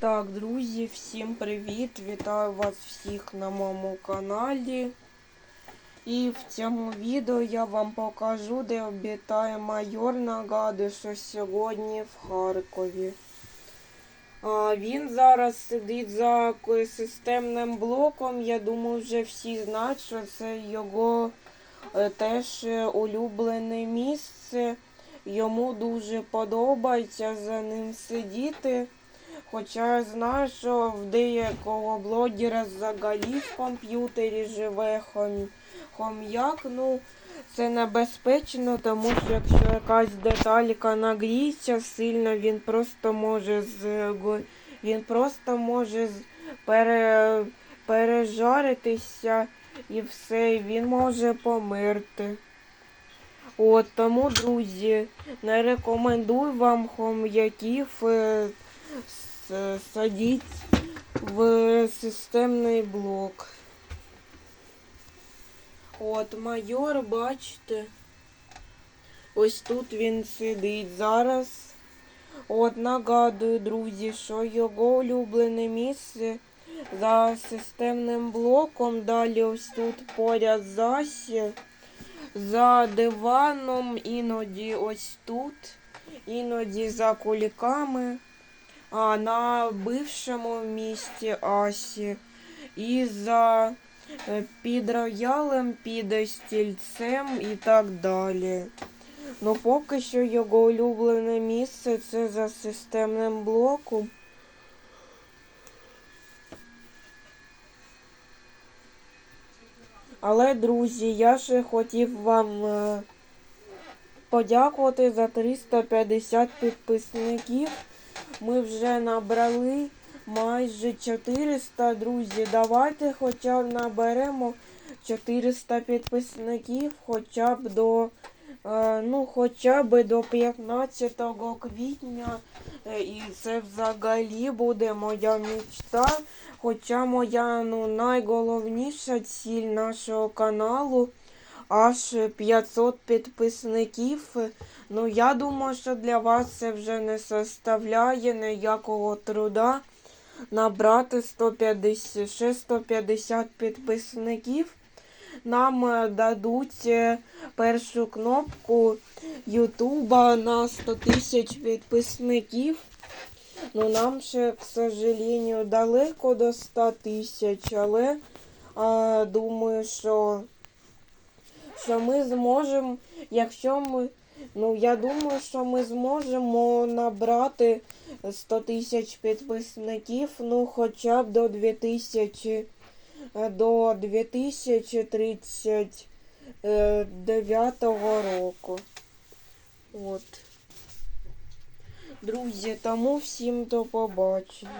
Так, друзі, всім привіт! Вітаю вас всіх на моєму каналі. І в цьому відео я вам покажу, де обітає майор. Нагадую, що сьогодні в Харкові. А, він зараз сидить за системним блоком. Я думаю, вже всі знають, що це його е, теж е, улюблене місце. Йому дуже подобається за ним сидіти. Хоча знаю, що в деякого блогера взагалі в комп'ютері живе хом... хом'як. Ну, це небезпечно, тому що якщо якась деталька нагріється сильно, він просто може з він просто може пере... пережаритися і все, він може померти. От тому, друзі, не рекомендую вам хом'яків с- садіть в системний блок. От майор, бачите, ось тут він сидить зараз. От нагадую, друзі, що його улюблене місце за системним блоком. Далі ось тут поряд засіб за диваном, іноді ось тут, іноді за куліками, а на бившому місті Асі. І за е, під роялем, під стільцем і так далі. Ну, поки що його улюблене місце це за системним блоком. Але, друзі, я ще хотів вам е, подякувати за 350 підписників. Ми вже набрали майже 400, друзі. Давайте хоча б наберемо 400 підписників хоча б до е, ну, хоча б до 15 квітня. Е, І це взагалі буде моя мечта. Хоча моя ну, найголовніша ціль нашого каналу аж 500 підписників. Ну, я думаю, що для вас це вже не составляє ніякого труда набрати 150, ще 150 підписників. Нам е, дадуть е, першу кнопку Ютуба на 100 тисяч підписників. Ну, нам ще, к сожалению, далеко до 100 тисяч, але а, думаю, що, що ми зможемо, якщо ми, ну, я думаю, що ми зможемо набрати 100 тисяч підписників, ну, хоча б до 2000, е, до 2039 року. От. Друзі, тому всім до побачення.